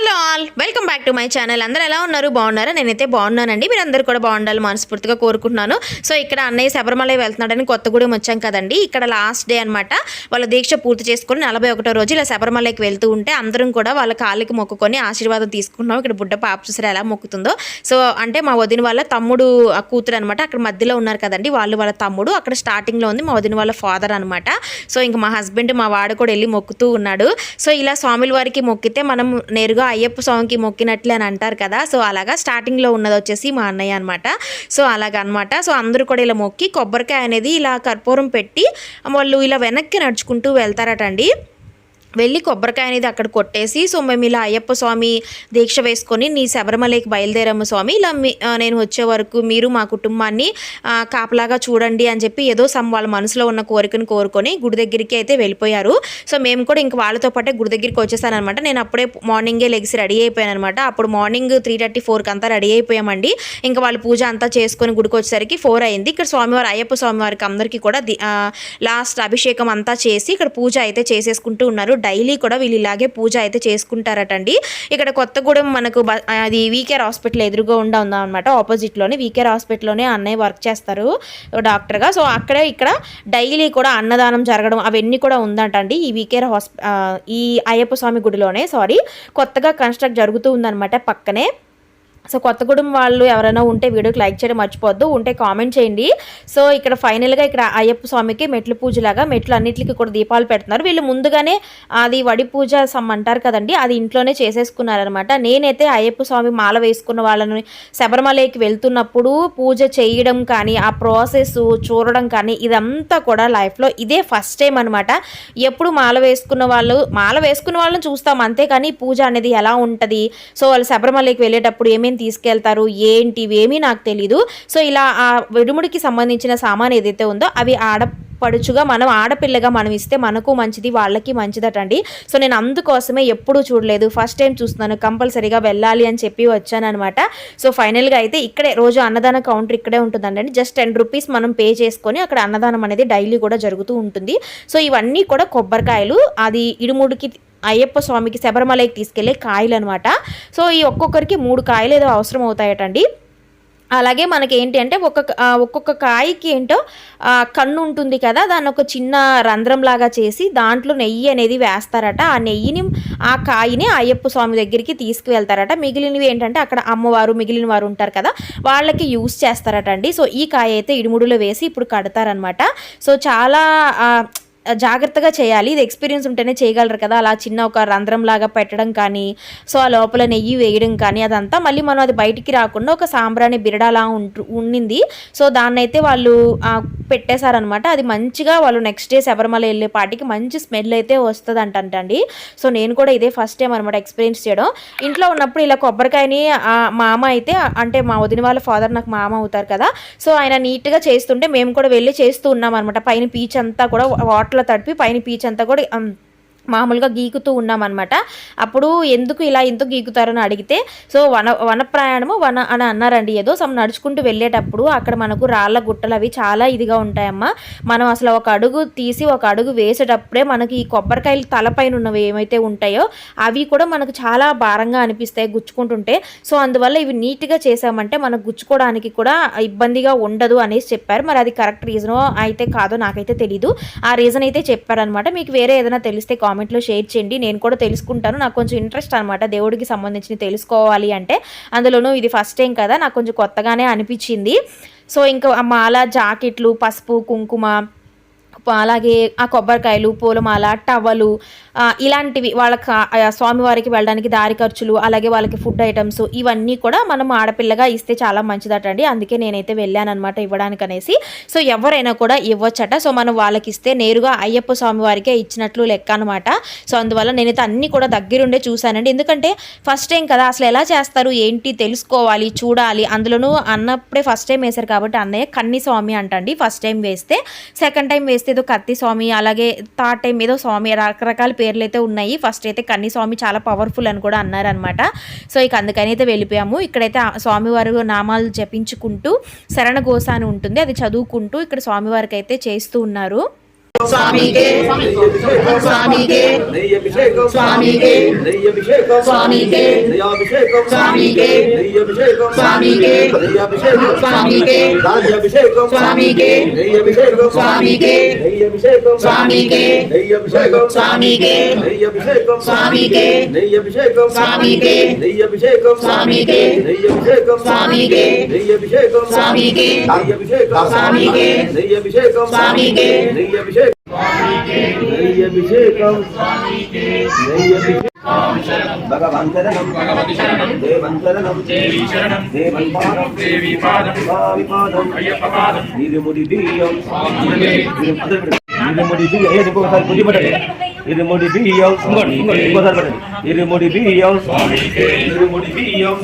Hello all. Welcome back to my channel. అందరూ ఎలా ఉన్నారు? బాగున్నారా? నేనైతే బాగున్నానండి. మీరు అందరూ కూడా బాగుండాలి మనస్ఫూర్తిగా కోరుకుంటున్నాను. సో ఇక్కడ అన్నయ్య శబరిమలై వెళ్తున్నాడని కొత్తగూడెం వచ్చాం కదండి. ఇక్కడ లాస్ట్ డే అనమాట వాళ్ళ దీక్ష పూర్తి చేసుకొని నలభై ఒకటో రోజు ఇలా శబరిమలైకి వెళ్తూ ఉంటే అందరం కూడా వాళ్ళ కాళ్ళకి మొక్కుకొని ఆశీర్వాదం తీసుకుంటున్నాం. ఇక్కడ బుడ్డ పాప చూసారు ఎలా మొక్కుతుందో? సో అంటే మా వదిన వాళ్ళ తమ్ముడు ఆ కూతురు అనమాట అక్కడ మధ్యలో ఉన్నారు కదండి. వాళ్ళు వాళ్ళ తమ్ముడు. అక్కడ స్టార్టింగ్లో ఉంది మా వదిన వాళ్ళ ఫాదర్ అనమాట సో ఇంకా మా హస్బెండ్ మా వాడు కూడా వెళ్ళి మొక్కుతూ ఉన్నాడు. సో ఇలా స్వామిల వారికి మొక్కితే మనం నేరుగా అయ్యప్ప స్వామికి మొక్కినట్లే అని అంటారు కదా. సో అలాగా స్టార్టింగ్లో ఉన్నది వచ్చేసి మా అన్నయ్య అనమాట సో అలాగనమాట సో అందరూ కూడా ఇలా మొక్కి కొబ్బరికాయ అనేది ఇలా కర్పూరం పెట్టి వాళ్ళు ఇలా వెనక్కి నడుచుకుంటూ వెళ్తారటండి. వెళ్ళి కొబ్బరికాయ అనేది అక్కడ కొట్టేసి సో మేము ఇలా అయ్యప్ప స్వామి దీక్ష వేసుకొని నీ శబరిమలకి బయలుదేరాము స్వామి. ఇలా మీ నేను వచ్చే వరకు మీరు మా కుటుంబాన్ని కాపలాగా చూడండి అని చెప్పి ఏదో సమ్ వాళ్ళ మనసులో ఉన్న కోరికను కోరుకొని గుడి దగ్గరికి అయితే వెళ్ళిపోయారు. సో మేము కూడా ఇంక వాళ్ళతో పాటే గుడి దగ్గరికి వచ్చేసాను అనమాట నేను అప్పుడే మార్నింగే లెగ్స్ రెడీ అయిపోయాను అనమాట అప్పుడు మార్నింగ్ త్రీ థర్టీ ఫోర్కి అంతా రెడీ అయిపోయామండి. ఇంకా వాళ్ళు పూజ అంతా చేసుకొని గుడికి వచ్చేసరికి ఫోర్ అయింది. ఇక్కడ స్వామివారి అయ్యప్ప స్వామివారికి అందరికీ కూడా లాస్ట్ అభిషేకం అంతా చేసి ఇక్కడ పూజ అయితే చేసేసుకుంటూ ఉన్నారు. డైలీ కూడా వీళ్ళు ఇలాగే పూజ అయితే చేసుకుంటారటండి. ఇక్కడ కొత్తగూడెం మనకు అది వీకేఆర్ హాస్పిటల్ ఎదురుగా ఉండా ఉందా అనమాట ఆపోజిట్లోనే వీకేఆర్ హాస్పిటల్లోనే అన్నయ్య వర్క్ చేస్తారు డాక్టర్గా. సో అక్కడే ఇక్కడ డైలీ కూడా అన్నదానం జరగడం అవన్నీ కూడా ఉందంటండి. ఈ వీకేఆర్ హాస్ప ఈ అయ్యప్ప స్వామి గుడిలోనే సారీ కొత్తగా కన్స్ట్రక్ట్ జరుగుతూ ఉందన్నమాట పక్కనే. సో కొత్తగూడెం వాళ్ళు ఎవరైనా ఉంటే వీడియోకి లైక్ చేయడం మర్చిపోద్దు ఉంటే కామెంట్ చేయండి. సో ఇక్కడ ఫైనల్గా ఇక్కడ అయ్యప్ప స్వామికి మెట్లు పూజలాగా మెట్లు అన్నిటికీ కూడా దీపాలు పెడుతున్నారు. వీళ్ళు ముందుగానే అది వడి పూజ సమ్ అంటారు కదండి అది ఇంట్లోనే చేసేసుకున్నారనమాట నేనైతే అయ్యప్ప స్వామి మాల వేసుకున్న వాళ్ళని శబరిమలకి వెళ్తున్నప్పుడు పూజ చేయడం కానీ ఆ ప్రాసెస్ చూడడం కానీ ఇదంతా కూడా లైఫ్లో ఇదే ఫస్ట్ టైం అనమాట ఎప్పుడు మాల వేసుకున్న వాళ్ళు మాల వేసుకున్న వాళ్ళని చూస్తాం అంతేకాని పూజ అనేది ఎలా ఉంటుంది? సో వాళ్ళు శబరిమలకి వెళ్ళేటప్పుడు ఏమేమి తీసుకెళ్తారు ఏంటి ఇవేమీ నాకు తెలీదు. సో ఇలా ఆ విడుముడికి సంబంధించిన సామాన్ ఏదైతే ఉందో అవి ఆడపడుచుగా మనం ఆడపిల్లగా మనం ఇస్తే మనకు మంచిది వాళ్ళకి మంచిదటండి. సో నేను అందుకోసమే ఎప్పుడూ చూడలేదు. ఫస్ట్ టైం చూస్తున్నాను కంపల్సరీగా వెళ్ళాలి అని చెప్పి వచ్చానమాట సో ఫైనల్గా అయితే ఇక్కడే రోజు అన్నదాన కౌంటర్ ఇక్కడే ఉంటుందండి. జస్ట్ టెన్ రూపీస్ మనం పే చేసుకొని అక్కడ అన్నదానం అనేది డైలీ కూడా జరుగుతూ ఉంటుంది. సో ఇవన్నీ కూడా కొబ్బరికాయలు అది ఇడుముడికి అయ్యప్ప స్వామికి శబరిమలకి తీసుకెళ్ళే కాయలు అనమాట సో ఈ ఒక్కొక్కరికి మూడు కాయలు ఏదో అవసరం అవుతాయటండి. అలాగే మనకి ఏంటి అంటే ఒక్కొక్క ఒక్కొక్క కాయకి ఏంటో కన్ను ఉంటుంది కదా దాన్ని ఒక చిన్న రంధ్రం లాగా చేసి దాంట్లో నెయ్యి అనేది వేస్తారట. ఆ నెయ్యిని ఆ కాయని అయ్యప్ప స్వామి దగ్గరికి తీసుకువెళ్తారట. మిగిలినవి ఏంటంటే అక్కడ అమ్మవారు మిగిలిన వారు ఉంటారు కదా వాళ్ళకి యూస్ చేస్తారట అండి సో ఈ కాయ అయితే ఇడుముడులో వేసి ఇప్పుడు కడతారనమాట. సో చాలా జాగ్రత్తగా చేయాలి. ఇది ఎక్స్పీరియన్స్ ఉంటేనే చేయగలరు కదా. అలా చిన్న ఒక రంధ్రం లాగా పెట్టడం కానీ సో ఆ లోపల నెయ్యి వేయడం కానీ అదంతా మళ్ళీ మనం అది బయటికి రాకుండా ఒక సాంబ్రాణి బిరడాలా ఉంటు ఉండింది. సో దాన్నైతే వాళ్ళు పెట్టేశారనమాట అది మంచిగా వాళ్ళు నెక్స్ట్ డే శబరిమల వెళ్ళే పాటికి మంచి స్మెల్ అయితే వస్తుంది అంటంటండి సో నేను కూడా ఇదే ఫస్ట్ టైం అనమాట ఎక్స్పీరియన్స్ చేయడం. ఇంట్లో ఉన్నప్పుడు ఇలా కొబ్బరికాయని మామ అయితే అంటే మా వదిన వాళ్ళ ఫాదర్ నాకు మామ అవుతారు కదా. సో ఆయన నీట్గా చేస్తుంటే మేము కూడా వెళ్ళి చేస్తూ ఉన్నాం అనమాట పైన పీచ్ అంతా కూడా వాటర్ వాటర్లో తడిపి పైన పీచ్ అంతా కూడా మామూలుగా గీకుతూ ఉన్నామన్నమాట. అప్పుడు ఎందుకు ఇలా ఎందుకు గీకుతారని అడిగితే సో వన వన ప్రయాణము వన అని అన్నారండి. ఏదో సమ్ నడుచుకుంటూ వెళ్ళేటప్పుడు అక్కడ మనకు రాళ్ళ గుట్టలు అవి చాలా ఇదిగా ఉంటాయమ్మా. మనం అసలు ఒక అడుగు తీసి ఒక అడుగు వేసేటప్పుడే మనకి ఈ కొబ్బరికాయలు తలపైన ఉన్నవి ఏమైతే ఉంటాయో అవి కూడా మనకు చాలా భారంగా అనిపిస్తాయి గుచ్చుకుంటుంటే. సో అందువల్ల ఇవి నీట్గా చేసామంటే మనకు గుచ్చుకోవడానికి కూడా ఇబ్బందిగా ఉండదు అనేసి చెప్పారు. మరి అది కరెక్ట్ రీజనో అయితే కాదో నాకైతే తెలీదు. ఆ రీజన్ అయితే చెప్పారనమాట మీకు వేరే ఏదైనా తెలిస్తే కామెంట్లో షేర్ చేయండి. నేను కూడా తెలుసుకుంటాను. నాకు కొంచెం ఇంట్రెస్ట్ అనమాట దేవుడికి సంబంధించి తెలుసుకోవాలి అంటే. అందులోనూ ఇది ఫస్ట్ టైం కదా నాకు కొంచెం కొత్తగానే అనిపించింది. సో ఇంకా మాల జాకెట్లు పసుపు కుంకుమ అలాగే ఆ కొబ్బరికాయలు పూలమాల టవలు ఇలాంటివి వాళ్ళకి స్వామివారికి వెళ్ళడానికి దారి ఖర్చులు అలాగే వాళ్ళకి ఫుడ్ ఐటమ్స్ ఇవన్నీ కూడా మనం ఆడపిల్లగా ఇస్తే చాలా మంచిదటండి. అందుకే నేనైతే వెళ్ళానమాట ఇవ్వడానికి అనేసి సో ఎవరైనా కూడా ఇవ్వచ్చట. సో మనం వాళ్ళకి ఇస్తే నేరుగా అయ్యప్ప స్వామి వారికే ఇచ్చినట్లు లెక్క అనమాట సో అందువల్ల నేనైతే అన్ని కూడా దగ్గరుండే చూశానండి. ఎందుకంటే ఫస్ట్ టైం కదా అసలు ఎలా చేస్తారు ఏంటి తెలుసుకోవాలి చూడాలి. అందులోనూ అన్నప్పుడే ఫస్ట్ టైం వేశారు కాబట్టి అన్నయ్య కన్ని స్వామి అంటండి ఫస్ట్ టైం వేస్తే. సెకండ్ టైం వేస్తే ఏదో కత్తి స్వామి అలాగే థర్డ్ టైం ఏదో స్వామి రకరకాల పేర్లు అయితే ఉన్నాయి. ఫస్ట్ అయితే కన్నీస్వామి చాలా పవర్ఫుల్ అని కూడా అన్నారనమాట సో ఇక అందుకని అయితే వెళ్ళిపోయాము. ఇక్కడైతే స్వామివారు నామాలు జపించుకుంటూ శరణ గోస అని ఉంటుంది. అది చదువుకుంటూ ఇక్కడ స్వామివారికి అయితే చేస్తూ ఉన్నారు. స్వామికే స్వామికే నెయ్యభిషేకం స్వామికే నెయ్యభిషేకం స్వామికే నెయ్యాభిషేకం స్వామికే నెయ్యభిషేకం స్వామికే నెయ్యాభిషేకం స్వామికే ధాన్యాభిషేకం స్వామికే నెయ్యభిషేకం స్వామికే నెయ్యభిషేకం స్వామికే నెయ్యభిషేకం స్వామికే నెయ్యభిషేకం స్వామికే నెయ్యభిషేకం స్వామికే నెయ్యభిషేకం స్వామికే నెయ్యభిషేకం స్వామికే నెయ్యభిషేకం స్వామికే నెయ్యభిషేకం స్వామికే నెయ్యభిషేకం స్వామికే నెయ్యభిషేకం అభిషేకం. భగవంతరణం దేవంతరణం దేవీపాదం. స్వామిపాదం నిరుముడిదీయం నిరుముడిదీయ ఏది ఒకసారి పుజిపడండి ఇరుముడి బియ్యం. ఇంకోటి ఇంకోటి. ఇంకోసారి పెట్టండి. బియ్యం. ఇరుముడి బియ్యం.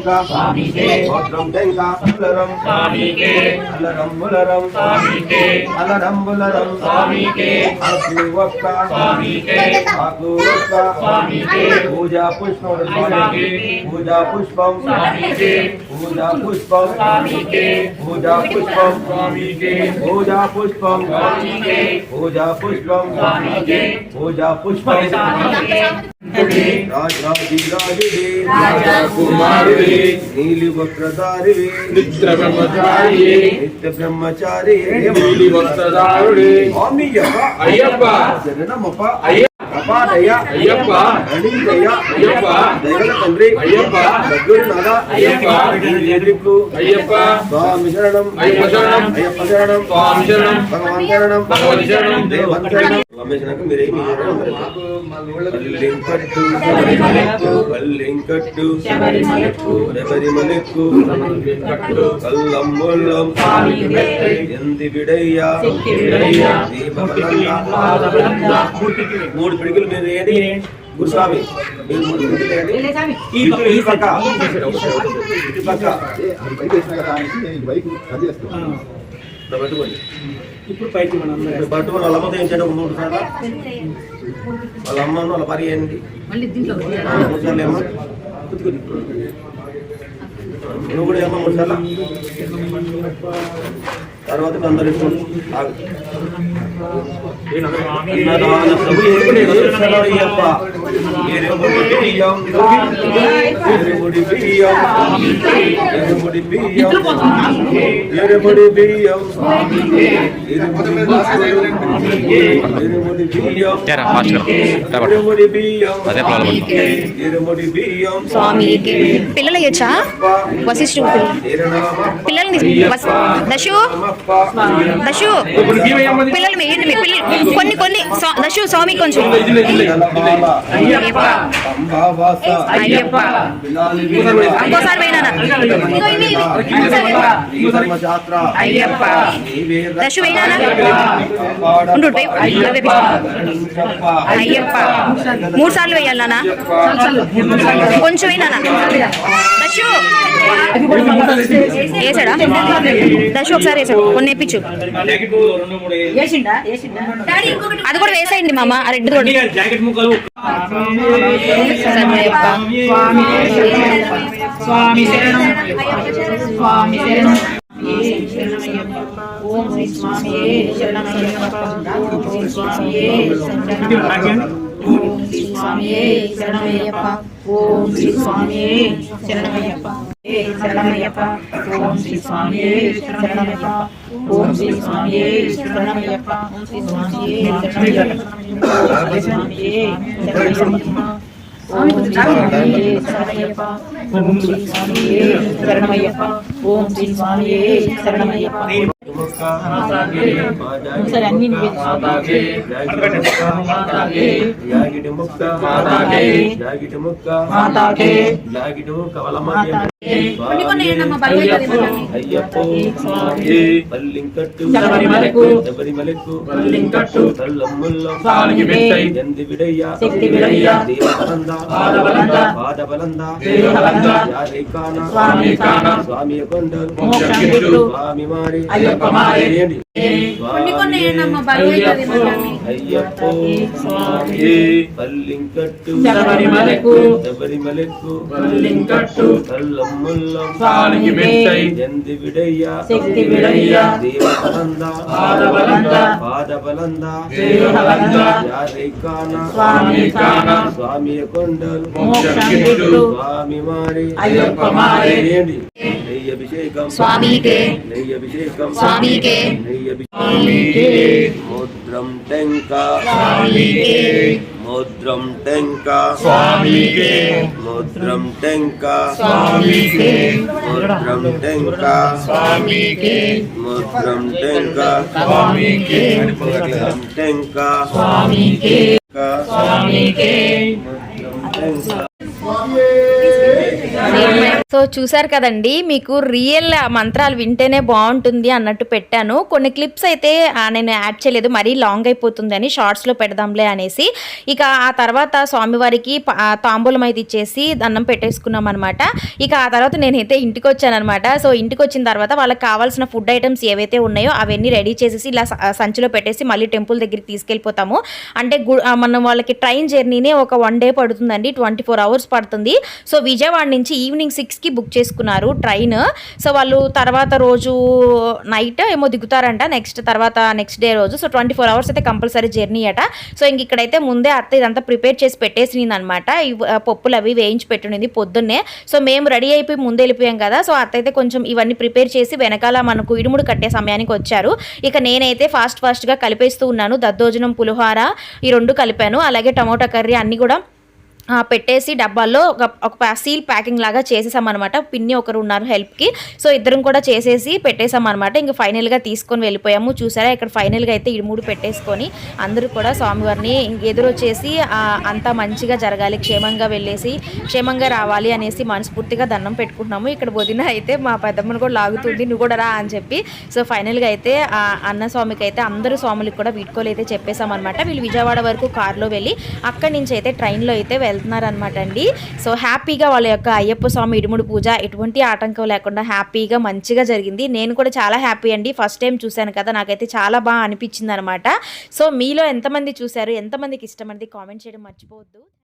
देंगा स्वामी के भद्रम देंगा अलरम स्वामी के अलरम बुलरम स्वामी के अलरम बुलरम स्वामी के अभूवक्का स्वामी के अभूवक्का स्वामी के पूजा पुष्पम स्वामी के पूजा पुष्पम स्वामी के पूजा पुष्पम स्वामी के पूजा पुष्पम स्वामी के पूजा पुष्पम स्वामी के पूजा पुष्पम स्वामी के पूजा पुष्पम स्वामी के పుష్పం రాజాదిరాజుడే రాజకుమారుడే నీలి వక్రధారివే నిత్య బ్రహ్మచారియే నిత్య బ్రహ్మచారి నీలి వస్త్రధారుడే స్వామియప్ప అయ్యప్ప శరణమప్ప అయ్య అపాదయ అయ్యప్ప గణీదయ అయ్యప్ప దయగల తండ్రి అయ్యప్ప దగ్గుడు నాద అయ్యప్ప ఎదుర్కు అయ్యప్ప స్వామి శరణం అయ్యప్ప శరణం అయ్యప్ప శరణం స్వామి శరణం. భగవాన్ శరణం భగవతి శరణం దేవన్ శరణం రమేశ్వరకు మీరేమి శబరిమలెక్కు కల్లింకట్టు శబరిమలెక్కు కల్లమ్మొల్లం ఎంది విడయ్యా మూడు పిడుగులు మీరు ఏది? గురుస్వామి. ఈ ఇప్పుడు పైకి బట్టు వాళ్ళ అమ్మతో ఏం చేయడం ముందు ఉంటుందా వాళ్ళ అమ్మ వాళ్ళ భార్య ఏంటి? కూర్చోలే అమ్మ నువ్వు కూడా ఏమో మూడు తర్వాత అందరు ఎరుముడి బియ్యం ఎరుముడి బియ్యం ఎరుముడి బియ్యం ఎరుముడి బియ్యం పిల్లలు అయ్యొచ్చా? వశిష్ఠు పిల్లల్ని దశు. దశు. పిల్లలు మీ ఇది కొన్ని కొన్ని దశు స్వామి కొంచెం. అయ్యప్ప. ఇంకోసారి పోయినా అయ్యప్ప. దశు పోయినా ఉండు అయ్యప్ప. మూడు సార్లు వేయాలి కొంచెం నాన్న. దశు. వేసాడా? దశ ఒకసారి వేసాడు. కొన్ని వేయించు వేసిండా అది కూడా వేసేయండి మామ ఆ రెడ్ కూడా అన్ని జాకెట్ ముక్కలు. స్వామి స్వామి శరణం స్వామి శరణం ఓం శ్రీ స్వామి ఓం శ్రీ స్వామి శరణమయ్యప్ప. ఓం శ్రీ స్వామి శరణమయ్యప్ప శరణమయ్యప్ప. ఓం శ్రీ స్వామి శరణమయ్యప్ప. ఓం శ్రీ స్వామి శరణమయ్యప్ప. ఓం శ్రీ స్వామి శరణమయ్యప్ప. ఓం శ్రీ స్వామి శరణమయ్యప్ప. ఓం శ్రీ శరణమయ్యప్ప. ఓం శ్రీ శరణమయ్యప్ప. ఒకసారి అన్ని యాగిటి ముక్క యాగిటి ముక్క యాగిటి ముక్క వలమ్మ అయ్యప్ప. స్వామి. పల్లింకట్టు. శబరిమలకు శబరిమలకు పల్లింకట్టు. తల్లమ్ముల్లో కాలికి మెత్తై ఎంది విడయ్య శక్తి విడయ్య. దేవబలంద పాదబలంద పాదబలంద దేవబలంద యాదైకాన. స్వామి కాన స్వామి కొండ. మోక్షం గిట్టు స్వామి మారి అయ్యప్ప మారి స్వామి అయ్యప్పో పల్లింకట్టు శబరిమలకు శబరిమలకు పల్లింకట్టు కల్లమ్ముల్లం కాలికి మెట్టై ఎంది విడయ్య శక్తి విడయ్య దేవబలంద పాదబలంద పాదబలంద దేవబలంద యాదైకాన స్వామి కాన స్వామియ కొండలు మోక్షానికి పుట్టు స్వామి మారి. అయ్యప్ప మారి. చేయండి నెయ్యి అభిషేకం స్వామికే నెయ్యి అభిషేకం స్వామికే నెయ్యి అభిషేకం స్వామికే ముద్రం టెంక స్వామికే ముద్రం టెంక స్వామికే ముద్రం టెంక స్వామికే ముద్రం టెంక స్వామికే ముద్రం టెంక స్వామికే ముద్రం టెంక స్వామికే స్వామికే ముద్రం టెంక సో చూసారు కదండి మీకు రియల్ మంత్రాలు వింటేనే బాగుంటుంది అన్నట్టు పెట్టాను. కొన్ని క్లిప్స్ అయితే నేను యాడ్ చేయలేదు మరీ లాంగ్ అయిపోతుంది అని షార్ట్స్లో పెడదాంలే అనేసి. ఇక ఆ తర్వాత స్వామివారికి తాంబూలం అయితే ఇచ్చేసి దండం పెట్టేసుకున్నాం అనమాట ఇక ఆ తర్వాత నేనైతే ఇంటికి వచ్చానమాట సో ఇంటికి వచ్చిన తర్వాత వాళ్ళకి కావాల్సిన ఫుడ్ ఐటమ్స్ ఏవైతే ఉన్నాయో అవన్నీ రెడీ చేసేసి ఇలా సంచిలో పెట్టేసి మళ్ళీ టెంపుల్ దగ్గరికి తీసుకెళ్ళిపోతాము. అంటే గు- మనం వాళ్ళకి ట్రైన్ జర్నీనే ఒక వన్ డే పడుతుందండి ట్వంటీ ఫోర్ అవర్స్ పడుతుంది. సో విజయవాడ నుంచి ఈవినింగ్ సిక్స్ సిక్స్కి బుక్ చేసుకున్నారు ట్రైన్. సో వాళ్ళు తర్వాత రోజు నైట్ ఏమో దిగుతారంట నెక్స్ట్ తర్వాత నెక్స్ట్ డే రోజు. సో ట్వంటీ ఫోర్ అవర్స్ అయితే కంపల్సరీ జర్నీ అట. సో ఇంక ఇక్కడైతే ముందే అత్త ఇదంతా ప్రిపేర్ చేసి పెట్టేసింది అనమాట పప్పులు అవి వేయించి పెట్టునింది పొద్దున్నే. సో మేము రెడీ అయిపోయి ముందే వెళ్ళిపోయాం కదా. సో అత్త అయితే కొంచెం ఇవన్నీ ప్రిపేర్ చేసి వెనకాల మనకు ఇడుముడు కట్టే సమయానికి వచ్చారు. ఇక నేనైతే ఫాస్ట్ ఫాస్ట్గా కలిపేస్తూ ఉన్నాను. దద్దోజనం పులిహోర ఈ రెండు కలిపాను. అలాగే టమోటా కర్రీ అన్నీ కూడా పెట్టేసి డబ్బాల్లో ఒక ఒక సీల్ ప్యాకింగ్ లాగా చేసేసామన్నమాట. పిన్ని ఒకరు ఉన్నారు హెల్ప్కి. సో ఇద్దరం కూడా చేసేసి పెట్టేసామన్నమాట. ఇంకా ఫైనల్గా తీసుకొని వెళ్ళిపోయాము. చూసారా? ఇక్కడ ఫైనల్గా అయితే ఇరుముడు పెట్టేసుకొని అందరూ కూడా స్వామివారిని ఎదురొచ్చేసి అంతా మంచిగా జరగాలి. క్షేమంగా వెళ్ళేసి క్షేమంగా రావాలి అనేసి మనస్ఫూర్తిగా దండం పెట్టుకుంటున్నాము. ఇక్కడ వదిన అయితే మా పెద్దమ్మను కూడా లాగుతుంది నువ్వు కూడా రా అని చెప్పి. సో ఫైనల్గా అయితే అన్న స్వామికి అయితే అందరూ స్వాములకు కూడా వీడ్కోలు అయితే చెప్పేశామన్నమాట వీళ్ళు విజయవాడ వరకు కారులో వెళ్ళి అక్కడి నుంచి అయితే ట్రైన్లో అయితే వెళ్తున్నారనమాట అండి. సో హ్యాపీగా వాళ్ళ యొక్క అయ్యప్ప స్వామి ఇడుముడు పూజ ఎటువంటి ఆటంకం లేకుండా హ్యాపీగా మంచిగా జరిగింది. నేను కూడా చాలా హ్యాపీ అండి. ఫస్ట్ టైం చూశాను కదా నాకైతే చాలా బాగా అనిపించింది అనమాట సో మీలో ఎంతమంది చూశారు? ఎంతమందికి ఇష్టం అనేది కామెంట్ చేయడం మర్చిపోవద్దు.